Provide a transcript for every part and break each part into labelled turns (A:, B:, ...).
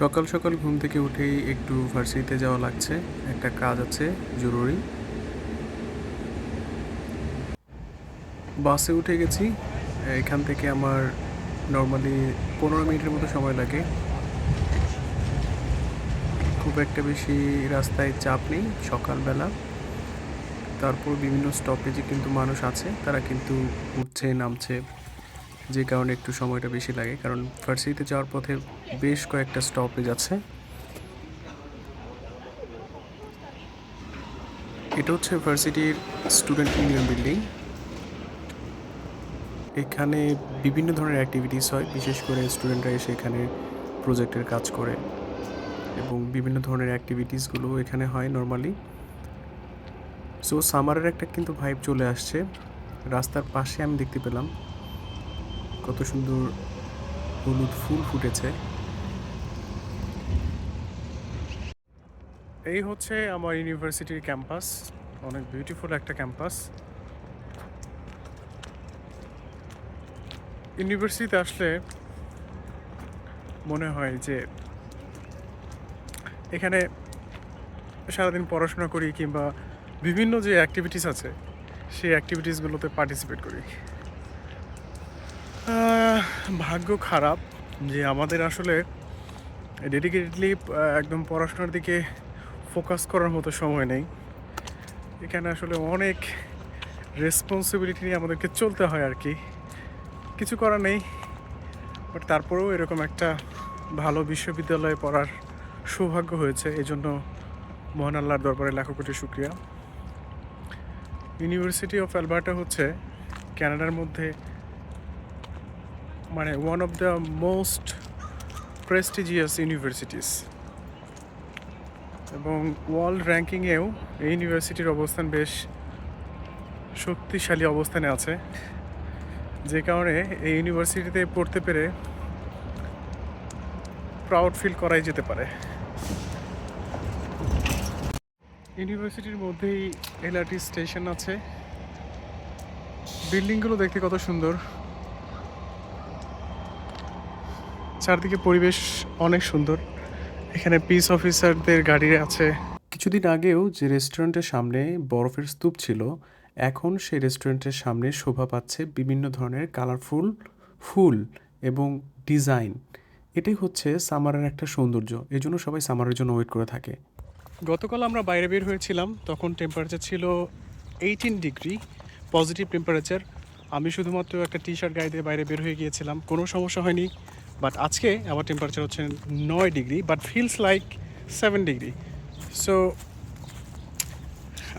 A: সকাল সকাল ঘুম থেকে উঠেই একটু ভার্সিটিতে যাওয়া লাগছে। একটা কাজ আছে, জরুরি। বাসে উঠে গেছি। এখান থেকে আমার নর্মালি পনেরো মিনিটের মতো সময় লাগে। খুব একটা বেশি রাস্তায় চাপ নেই, সকালবেলা। তারপর বিভিন্ন স্টপেজে কিন্তু মানুষ আছে, তারা কিন্তু উঠছে, নামছে। যে কারণে একটু সময়টা বেশি লাগে, কারণ ভার্সিটিতে যাওয়ার পথে বেশ কয়েকটা স্টপেজ আছে। এটা হচ্ছে ভার্সিটির স্টুডেন্ট ইউনিয়ন বিল্ডিং এখানে বিভিন্ন ধরনের অ্যাক্টিভিটিস হয়, বিশেষ করে স্টুডেন্টরা এসে এখানে প্রজেক্টের কাজ করে এবং বিভিন্ন ধরনের অ্যাক্টিভিটিসগুলো এখানে হয় নর্মালি সো সামারের একটা কিন্তু ভাইব চলে আসছে। রাস্তার পাশে আমি দেখতে পেলাম। কত সুন্দর হলুদ ফুল ফুটেছে। এই হচ্ছে আমার ইউনিভার্সিটির ক্যাম্পাস। অনেক বিউটিফুল একটা ক্যাম্পাস। ইউনিভার্সিটিতে আসলে মনে হয় যে এখানে সারাদিন পড়াশোনা করি কিংবা বিভিন্ন যে অ্যাক্টিভিটিস আছে, সেই অ্যাক্টিভিটিসগুলোতে পার্টিসিপেট করি। ভাগ্য খারাপ যে আমাদের আসলে ডেডিকেটেডলি একদম পড়াশোনার দিকে ফোকাস করার মতো সময় নেই। এখানে আসলে অনেক রেসপন্সিবিলিটি নিয়ে আমাদেরকে চলতে হয় আর কি। কিছু করার নেই বাট তারপরেও এরকম একটা ভালো বিশ্ববিদ্যালয়ে পড়ার সৌভাগ্য হয়েছে। এই জন্য মহান আল্লাহর দরবারে লাখো কোটি শুক্রিয়া। ইউনিভার্সিটি অফ অ্যালবার্টা হচ্ছে ক্যানাডার মধ্যে মানে one of the most prestigious universities এবং ওয়ার্ল্ড র্যাঙ্কিংয়েও এই ইউনিভার্সিটির অবস্থান বেশ শক্তিশালী অবস্থানে আছে। যে কারণে এই ইউনিভার্সিটিতে পড়তে পেরে প্রাউড ফিল করাই যেতে পারে। ইউনিভার্সিটির মধ্যেই এলআরটি স্টেশন আছে। বিল্ডিংগুলো দেখতে কত সুন্দর। চারদিকে পরিবেশ অনেক সুন্দর। এখানে পিস অফিসারদের গাড়ি আছে। কিছুদিন আগেও যে রেস্টুরেন্টের সামনে বরফের স্তূপ ছিল এখন সেই রেস্টুরেন্টের সামনে শোভা পাচ্ছে বিভিন্ন ধরনের কালারফুল ফুল এবং ডিজাইন এটাই হচ্ছে সামারের একটা সৌন্দর্য। এই জন্য সবাই সামারের জন্য ওয়েট করে থাকে। গতকাল আমরা বাইরে বের হয়েছিলাম তখন টেম্পারেচার ছিল এইটিন ডিগ্রি পজিটিভ টেম্পারেচার আমি শুধুমাত্র একটা টি শার্ট গায়ে দিয়ে বাইরে বের হয়ে গিয়েছিলাম। কোনো সমস্যা হয়নি। বাট আজকে আমার টেম্পারেচার হচ্ছে নয় degree but feels like seven degree. So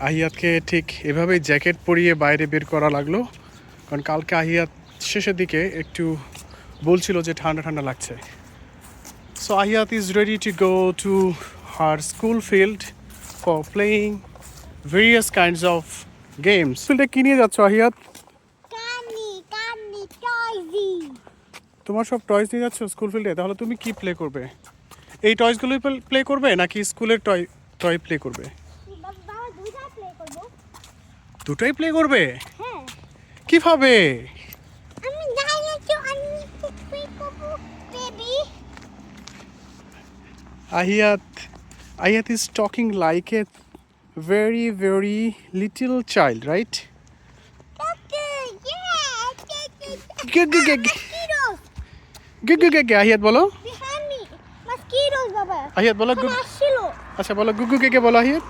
A: আহিয়াতকে ঠিক এভাবেই জ্যাকেট পরিয়ে বাইরে বের করা লাগল। কারণ কালকে আহিয়াত শেষের দিকে একটু বলছিল যে ঠান্ডা ঠান্ডা লাগছে। So Ahiyat is ready to go to her school field for playing various kinds of games ফিল্ডে কি নিয়ে যাচ্ছ, আহিয়াত
B: কানি কানি টয়জি
A: তোমার সব টয়েস নিয়ে যাচ্ছ স্কুল ফিল্ডে তাহলে তুমি কি প্লে করবে? এই টয়েসগুলোই প্লে করবে নাকি স্কুলের টয় টয় প্লে করবে? দুটোই প্লে করবে? কীভাবে
B: আমি জানি
A: is talking like a very very Ayat child right Good, good, good. গুগ গুগ কে আহিয়াত বলো। আহিয়াত বলো
B: গুগ
A: আচ্ছা বলো গুগ কে বলো আহিয়াত?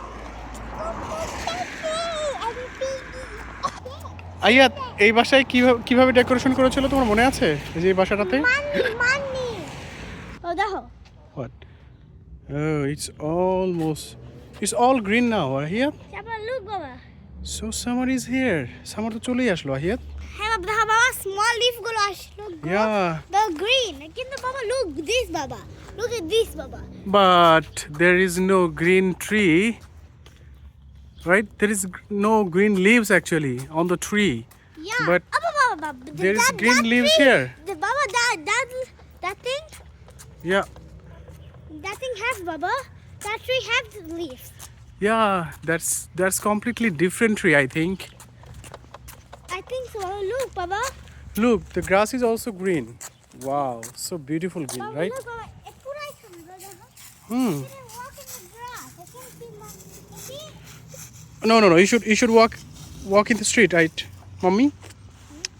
A: আহিয়াত এই বাসায় কীভাবে কীভাবে ডেকোরেশন করেছিল তোমার মনে আছে? যে এই বাসাটাতে? It's almost it's all green now
B: Ahiyat?
A: So summer is here summer চলেই আসলো আহিয়াত।
B: হ্যাঁ বাবা দেখো বাবা স্মল লিফ গুলো আসলো
A: Yeah.
B: the green কিন্তু বাবা look this বাবা look at this বাবা
A: But there is no green tree, right? There is g- no green leaves actually on the tree.
B: Yeah.
A: But
B: oh, Baba, Baba, th-
A: there is
B: that,
A: green
B: that
A: leaves
B: tree,
A: here.
B: The Baba, that that that thing,
A: Yeah,
B: that thing has Baba. That tree has leaves.
A: yeah, that's that's completely different tree, I think.
B: I think so. Look, Baba.
A: Look, the grass is also green. Wow, so beautiful green,
B: Baba,
A: right?
B: look, Baba. It pura
A: hmm
B: I can walk in the grass. I can see my.
A: No, no, no. You should you should walk walk in the street, right, mommy?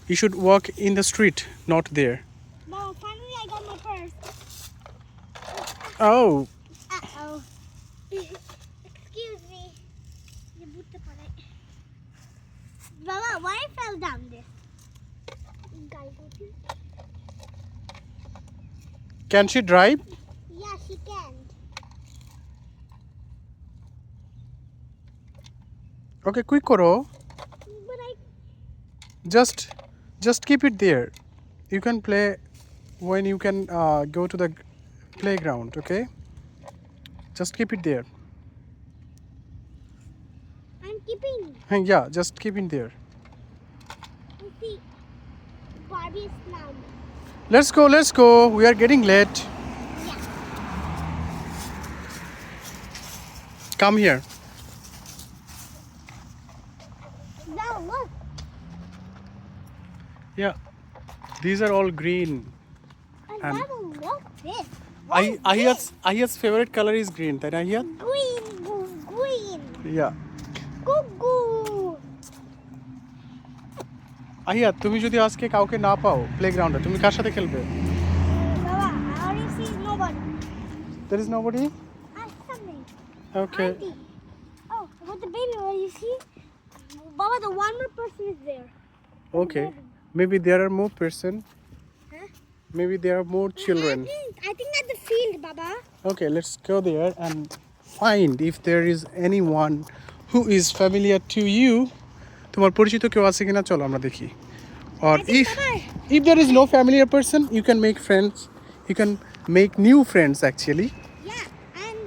A: You should walk in the street, not there.
B: Mom, finally I got my purse.
A: Oh,
B: Uh oh. Excuse me. You put the palette. Baba, why I fell down this? Guys, what you-
A: can she drive?
B: Yeah, she can.
A: Okay, quick koro.
B: But I.
A: Just just keep it there. You can play when you can uh, go to the playground. Okay. Just keep it there. Yeah, just keep it there.
B: See, Barbie is snug.
A: Let's go. Let's go. We are getting late.
B: Yeah.
A: Come here.
B: Now look.
A: Yeah. These are all green.
B: And
A: And-
B: look this.
A: I
B: What's
A: Ayat's Ayat's favorite color is green. Then
B: this? Green, green.
A: Yeah. আহিয়া তুমি যদি আজকে কাউকে না পাও প্লেগ্রাউন্ডে তুমি কার সাথে খেলবে
B: Baba, I already see nobody.
A: There is nobody
B: Ah, something.
A: Okay
B: Auntie. Oh, with the baby, what do you see? Baba, the one more person is there.
A: Okay maybe there are more person
B: Huh?
A: Maybe there are more children
B: I think, I think at the field, Baba.
A: Okay let's go there and find if there is anyone who is familiar to you তোমার পরিচিত কেউ আছে কিনা চলো আমরা দেখি or
B: I think,
A: if
B: Baba.
A: if there is no familiar person you can make friends you can make new friends actually
B: Yeah, and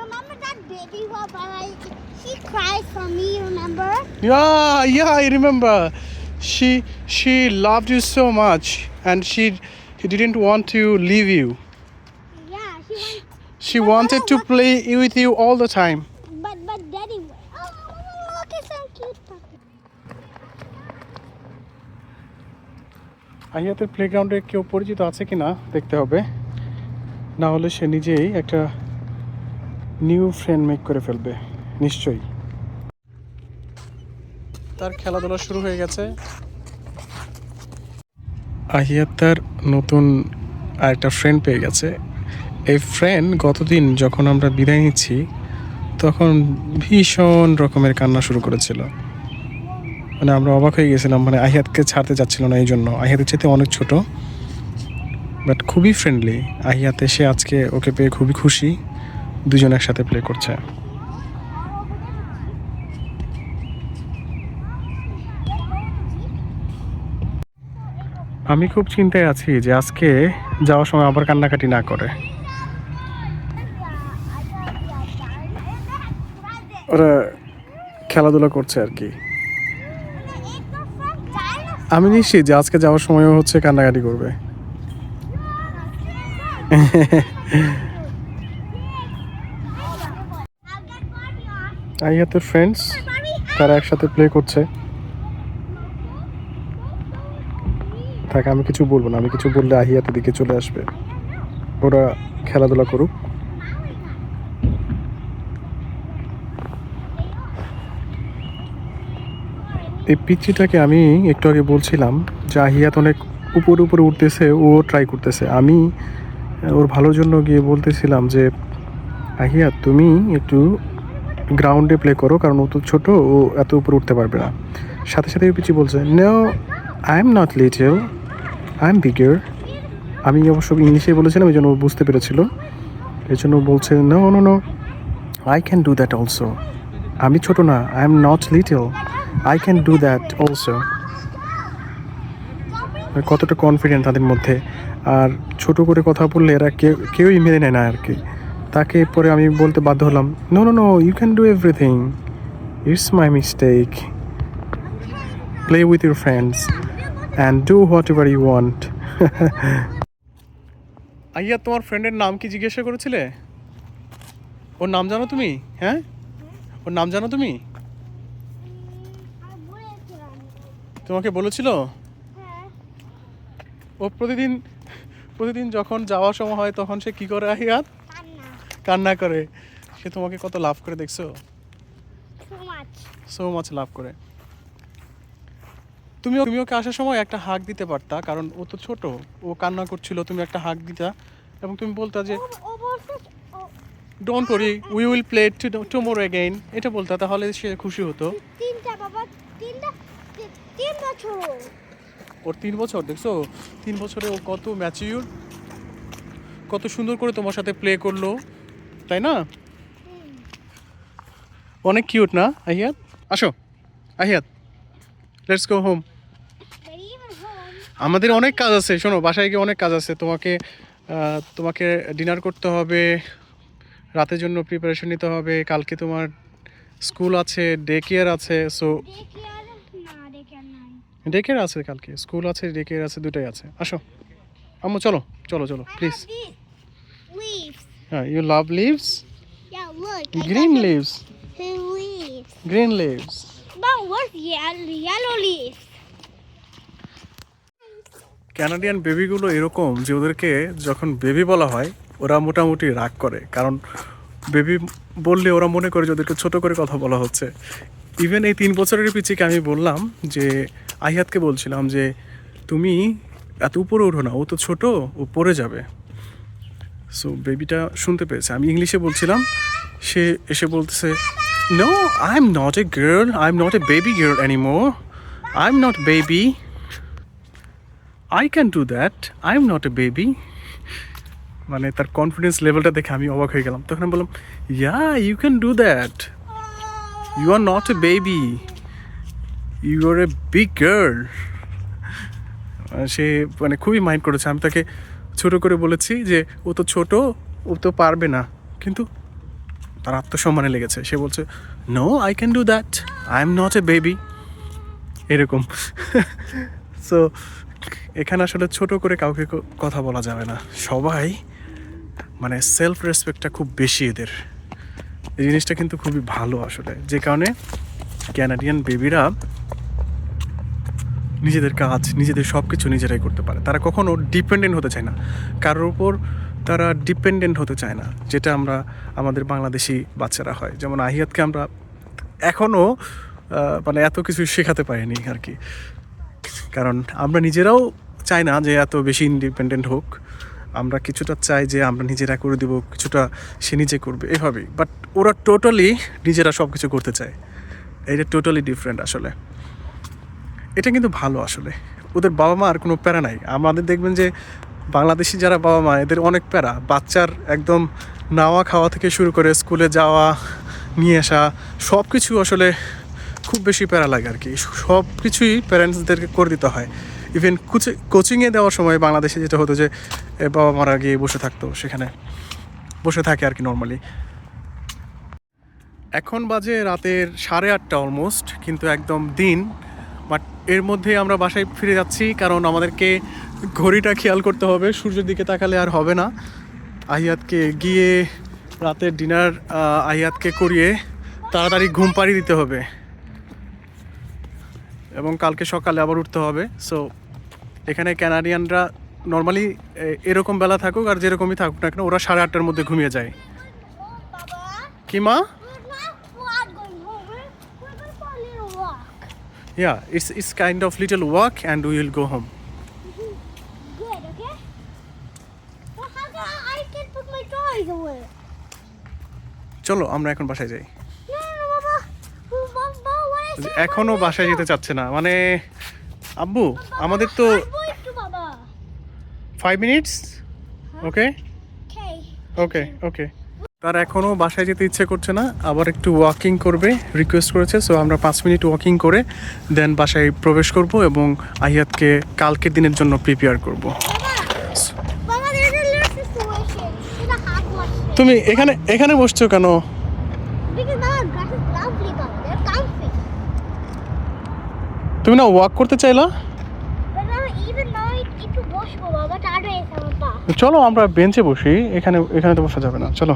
B: remember that baby who Baba, she cried for me, remember?
A: Yeah, yeah, I remember. She she loved you so much, and she she didn't want to leave you.
B: Yeah, she went,
A: She
B: But
A: wanted
B: Mama,
A: to
B: what-
A: play with you all the time. আহিয়াতের প্লেগ্রাউন্ডে কেউ পরিচিত আছে কি না দেখতে হবে। না হলে সে নিজেই একটা নিউ ফ্রেন্ড মেক করে ফেলবে, নিশ্চয়ই। তার খেলাধুলা শুরু হয়ে গেছে। আহিয়াত তার নতুন আরেকটা ফ্রেন্ড পেয়ে গেছে। এই ফ্রেন্ড গতদিন যখন আমরা বিদায় নিচ্ছি, তখন ভীষণ রকমের কান্না শুরু করেছিল। মানে আমরা অবাক হয়ে গেছিলাম মানে আহিয়াতকে ছাড়তে চাচ্ছিল না এই জন্য আহিয়াতের চেয়ে অনেক ছোট বাট খুবই ফ্রেন্ডলি আহিয়াত এসে আজকে ওকে পেয়ে খুবই খুশি। দুজন একসাথে প্লে করছে। আমি খুব চিন্তায় আছি যে আজকে যাওয়ার সময় আবার কান্নাকাটি না করে। ওরা খেলাধুলা করছে আর কি। আমি নিশ্চিত যে আজকে যাওয়ার সময়ও হচ্ছে কান্নাকাটি করবে। আহিয়াতের ফ্রেন্ডস তারা একসাথে প্লে করছে। থাক, আমি কিছু বলব না, আমি কিছু বললে আহিয়াতের দিকে চলে আসবে। ওরা খেলাধুলা করুক। এই পিচ্ছিটাকে আমি একটু আগে বলছিলাম যে আহিয়াত অনেক উপরে উপরে উঠতেছে, ও ট্রাই করতেছে। আমি ওর ভালোর জন্য গিয়ে বলতেছিলাম যে, আহিয়া, তুমি একটু গ্রাউন্ডে প্লে করো, কারণ ও তো ছোটো, ও এত উপরে উঠতে পারবে না। সাথে সাথে পিচি বলছে no I am not little I am bigger আমি অবশ্য ইংলিশে বলেছিলাম, এই জন্য ও বুঝতে পেরেছিল। এই জন্য বলছে no no no I can do that also আমি ছোট না I am not little I can do that also কতটা কনফিডেন্ট তাদের মধ্যে। আর ছোট করে কথা বললে এরা কেউ কেউই মেনে নেয় না আর কি। তাকে পরে আমি বলতে বাধ্য হলাম no no no you can do everything it's my mistake play with your friends and do whatever you want আইয়া, তোমার ফ্রেন্ডের নাম কি জিজ্ঞাসা করেছিলে? ওর নাম জানো তুমি? হ্যাঁ? ওর নাম জানো তুমি? তোমাকে বলেছিল?
B: হ্যাঁ।
A: ও প্রতিদিন প্রতিদিন যখন যাওয়ার সময় হয় তখন সে কি করে আহিয়াত?
B: কান্না।
A: কান্না করে। সে তোমাকে কত লাভ করে দেখছ? সো মাচ লাভ করে। তুমি তুমি ওকে আসার সময় একটা হাক দিতে পারতা কারণ ও তো ছোট। ও কান্না করছিল তুমি একটা হাক দিতা। এবং তুমি বলতা যে don't worry we will play tomorrow again এটা বলতা তাহলে সে খুশি হতো।
B: তিনটা বাবা তিন বছর। ওর।
A: তিন বছর দেখছ? তিন বছরে ও কত ম্যাচিউর কত সুন্দর করে তোমার সাথে প্লে করল তাই না? অনেক কিউট না আহিয়াত? আসো আহিয়াত লেটস গো হোম আমাদের অনেক কাজ আছে শোনো বাসায় গিয়ে অনেক কাজ আছে। তোমাকে তোমাকে ডিনার করতে হবে রাতের জন্য প্রিপারেশন নিতে হবে কালকে তোমার স্কুল আছে ডে কেয়ার আছে সো
B: নাই।
A: ডে কেয়ার আছে কালকে স্কুল আছে ডেকের আছে দুটাই আছে। আসো। আম্মু চলো চলো চলো প্লিজ. হ্যাঁ you
B: love leaves green leaves green leaves?
A: Canadian বেবিগুলো এরকম যে ওদেরকে যখন বেবি বলা হয় ওরা মোটামুটি রাগ করে। কারণ বেবি বললে ওরা মনে করে যে ওদেরকে ছোটো করে কথা বলা হচ্ছে। ইভেন এই তিন বছরের পিছিয়ে আমি বললাম যে আহিয়াতকে বলছিলাম যে, তুমি এত উপরে ওঠো না, ও তো ছোট, ও পড়ে যাবে। সো বেবিটা শুনতে পেয়েছে। আমি ইংলিশে বলছিলাম, সে এসে বলতেছে no I am not a girl I am not a baby girl anymore I am not baby I can do that I am not a baby মানে তার কনফিডেন্স লেভেলটা দেখে আমি অবাক হয়ে গেলাম। তখন আমি বললাম yeah you can do that you are not a baby you are a big girl সে মানে খুবই মাইন্ড করেছে। আমি তাকে ছোট করে বলেছি যে, ও তো ছোট, ও তো পারবে না। কিন্তু তার আত্মসম্মানে লেগেছে। সে বলছে no I can do that I am not a baby এরকম। সো এখানে আসলে ছোট করে কাউকে কথা বলা যাবে না। সবাই মানে সেলফ রেসপেক্টটা খুব বেশি এদের। এই জিনিসটা কিন্তু খুবই ভালো আসলে। যে কারণে ক্যানাডিয়ান বেবিরা নিজেদের কাজ, নিজেদের সব কিছু নিজেরাই করতে পারে। তারা কখনো ডিপেন্ডেন্ট হতে চায় না। কারোর উপর তারা ডিপেন্ডেন্ট হতে চায় না, যেটা আমরা আমাদের বাংলাদেশি বাচ্চারা হয়। যেমন আহিয়াতকে আমরা এখনও মানে এত কিছু শেখাতে পারিনি আর কি। কারণ আমরা নিজেরাও চাই না যে এত বেশি ইন্ডিপেন্ডেন্ট হোক। আমরা কিছুটা চাই যে আমরা নিজেরা করে দেব, কিছুটা সে নিজে করবে, এভাবেই। বাট ওরা টোটালি নিজেরা সব কিছু করতে চায়। এটা টোটালি ডিফারেন্ট আসলে। এটা কিন্তু ভালো আসলে। ওদের বাবা মা আর কোনো প্যারা নাই। আমাদের দেখবেন যে বাংলাদেশি যারা বাবা মা, এদের অনেক প্যারা। বাচ্চার একদম নাওয়া খাওয়া থেকে শুরু করে স্কুলে যাওয়া, নিয়ে আসা সব কিছু আসলে খুব বেশি প্যারা লাগে আর কি। সব কিছুই প্যারেন্টসদেরকে করে দিতে হয়। ইভেন কোচিংয়ে দেওয়ার সময় বাংলাদেশে যেটা হতো যে বাবা মারা গিয়ে বসে থাকতো সেখানে। বসে থাকে আর কি নর্মালি এখন বাজে রাতের সাড়ে আটটা অলমোস্ট কিন্তু একদম দিন। বাট এর মধ্যে আমরা বাসায় ফিরে যাচ্ছি, কারণ আমাদেরকে ঘড়িটা খেয়াল করতে হবে, সূর্যের দিকে তাকালে আর হবে না। আহিয়াতকে গিয়ে রাতের ডিনার আহিয়াতকে করিয়ে তাড়াতাড়ি ঘুম পাড়ি দিতে হবে। এবং কালকে সকালে আবার উঠতে হবে সো এখানে ক্যানাডিয়ানরা নর্মালি এরকম বেলা থাকুক আর যেরকমই থাকুক না কেন ওরা সাড়ে আটটার মধ্যে ঘুমিয়ে যায়। কি মা? Yeah it's it's kind of little walk and will go home চলো আমরা এখন বাসায় যাই। এখনও বাসায় যেতে চাচ্ছে না মানে আব্বু আমাদের তো. ফাইভ মিনিটস ওকে ওকে ওকে তার এখনও বাসায় যেতে ইচ্ছে করছে না আবার একটু ওয়াকিং করবে রিকোয়েস্ট করেছে সো আমরা পাঁচ মিনিট ওয়াকিং করে দেন বাসায় প্রবেশ করব এবং আহিয়াতকে কালকের দিনের জন্য প্রিপেয়ার করব. তুমি এখানে এখানে বসছো কেন তুমি না ওয়াক করতে চাইলা? চলো আমরা বেঞ্চে বসি এখানে এখানে তো বসা যাবে না চলো।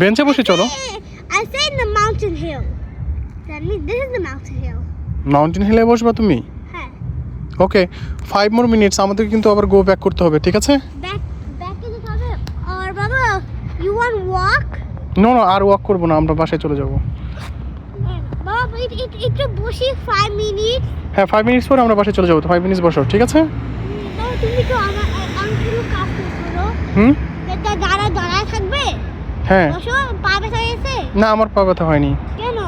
A: বেঞ্চে বসি চলো. মাউন্টেন হিলে বসবা তুমি? ওকে ফাইভ মোর মিনিটস আমাদের কিন্তু আবার গো ব্যাক করতে হবে ঠিক আছে?
B: আর?
A: নো নো ওয়াক করব না আমরা বাসায় চলে যাব।
B: একটু বসি ফাইভ মিনিট
A: হ্যাঁ ফাইভ মিনিটস পরে আমরা বাসায় চলে যাব। তো ফাইভ মিনিটস বসো ঠিক আছে?
B: বাবা তুমি তো আমার আঙ্কেল কাজ করো।
A: হুম?
B: এটা দাঁড়া দাঁড়ায় থাকবে?
A: হ্যাঁ।
B: বসো পা ব্যথা গেছে
A: না আমার পা ব্যথা হয়নি।
B: কেন?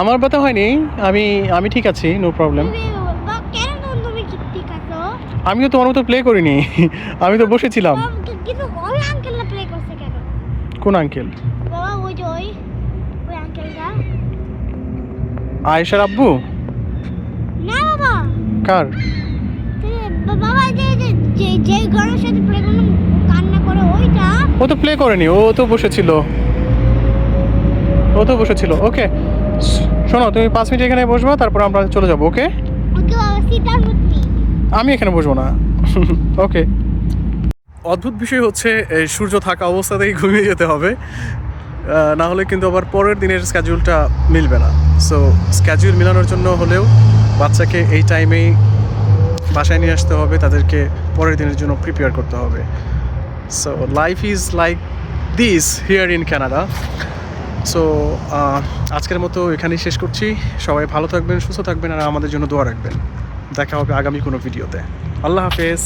A: আমার ব্যথা হয়নি আমি আমি ঠিক আছি নো প্রবলেম আমিও তোমার মতো প্লে করিনি আমি তো বসেছিলাম।
B: কিন্তু ওই আঙ্কেলটা প্লে করছে কেন?
A: কোন আঙ্কেল
B: বাবা ওই যে ওই।
A: আয়েশার আব্বু?
B: না বাবা।
A: কার?
B: বাবা যে যে সাথে প্লে কান্না করে ওইটা।
A: ও তো প্লে করেনি ও তো বসেছিল। ও তো বসেছিল ওকে। শোনো তুমি পাঁচ মিনিট এখানে বসবা তারপর আমরা চলে যাব ওকে? আমি এখানে বসবো না। ওকে। অদ্ভুত বিষয় হচ্ছে এই সূর্য থাকা অবস্থাতেই ঘুমিয়ে যেতে হবে। না হলে কিন্তু আবার পরের দিনের স্ক্যাজুলটা মিলবে না। সো স্ক্যাজুল মেলানোর জন্য হলেও বাচ্চাকে এই টাইমেই বাসায় নিয়ে আসতে হবে, তাদেরকে পরের দিনের জন্য প্রিপেয়ার করতে হবে। So life is like this here in Canada so আজকের মতো এখানেই শেষ করছি। সবাই ভালো থাকবেন, সুস্থ থাকবেন, আর আমাদের জন্য দোয়া রাখবেন। দেখা হবে আগামী কোনো ভিডিওতে আল্লাহ হাফেজ।